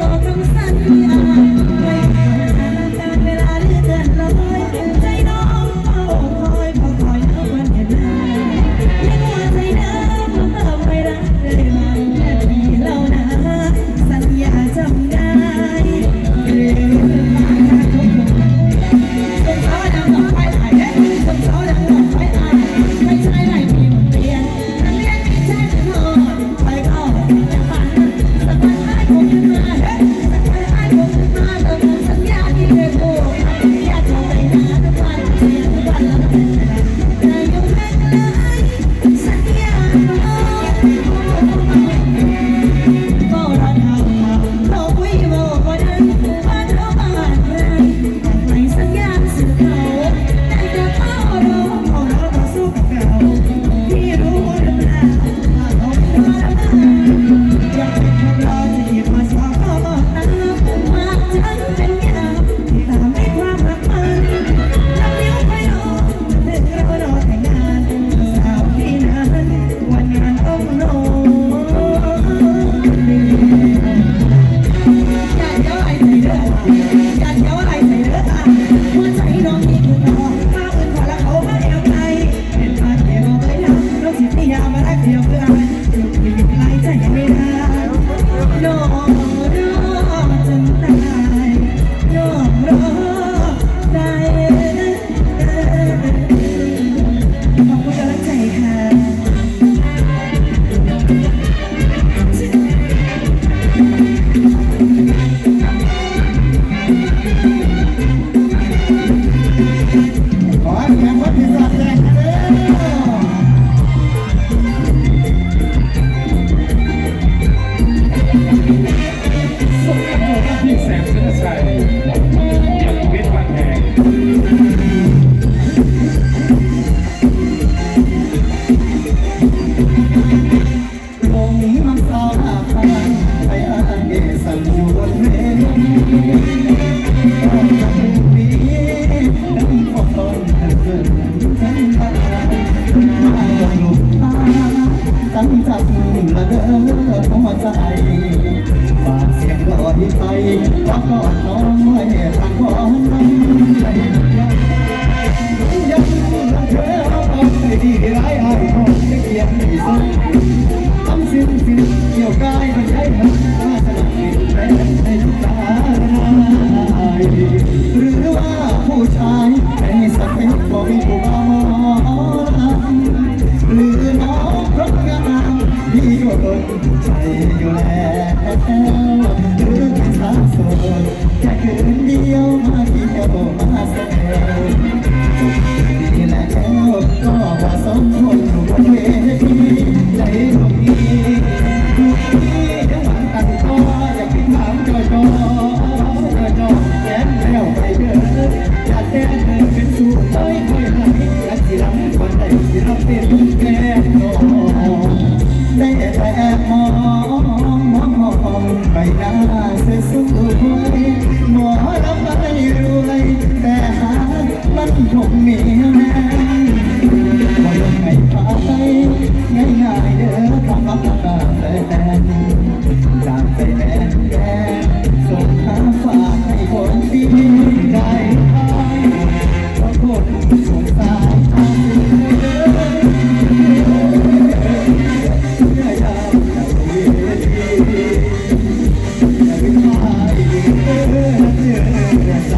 บอกคงสัญญา this.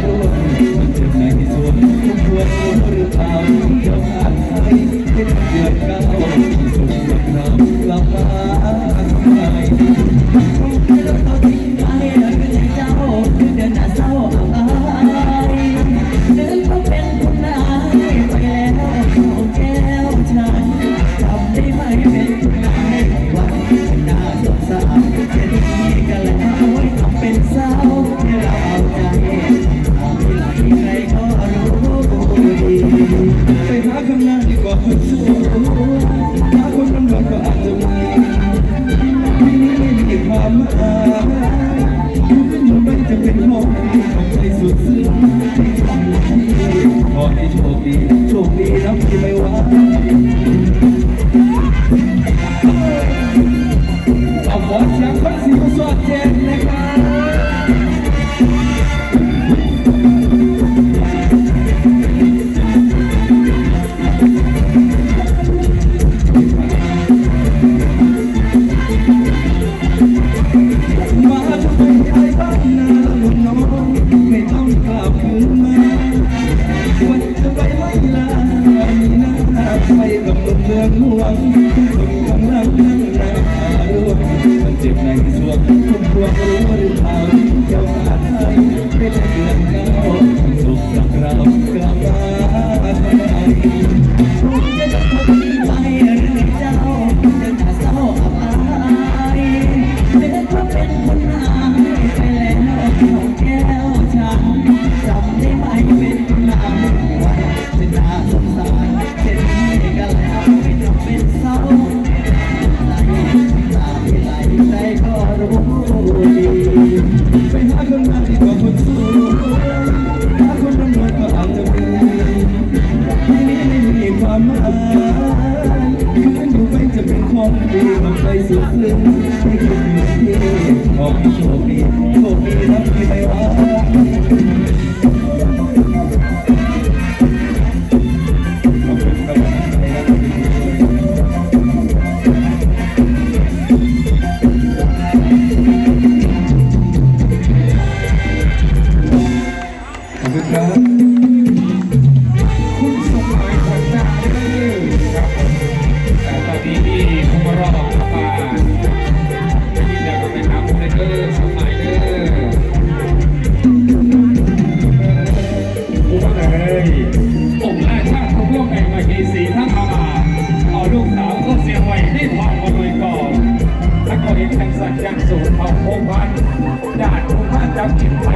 เร่วมจะมีส่วนควรหรือเปล่า นาดีกว่าคนสู้หาคนตำรวจก็อาจจะมีที่นี้ไม่มีความหมายอยู่เป็นไม่จะเป็นห้องของใจสุดซึ้งขอให้โชคดีโชคดีนะพี่ไม่ว่า สุดซึ้งให้คุณอยู่ที่ขอให้โชคดีโชคดีนะที่ไม่ว่าคุณครับขอบคุณครับคุณสมัยคนหน้าเด้อครับแต่ตอนนี้ที่ผมมารอม ยองค์ราชาทุกโลกแห่งมากีสีทั้งอามาเอาลูกสาวก็เสียไว้ให้ทองมาโดยก่อนถ้าก็เห็นจังสันจังสูงเอาโคพันด่าดผู้พันจำกินไป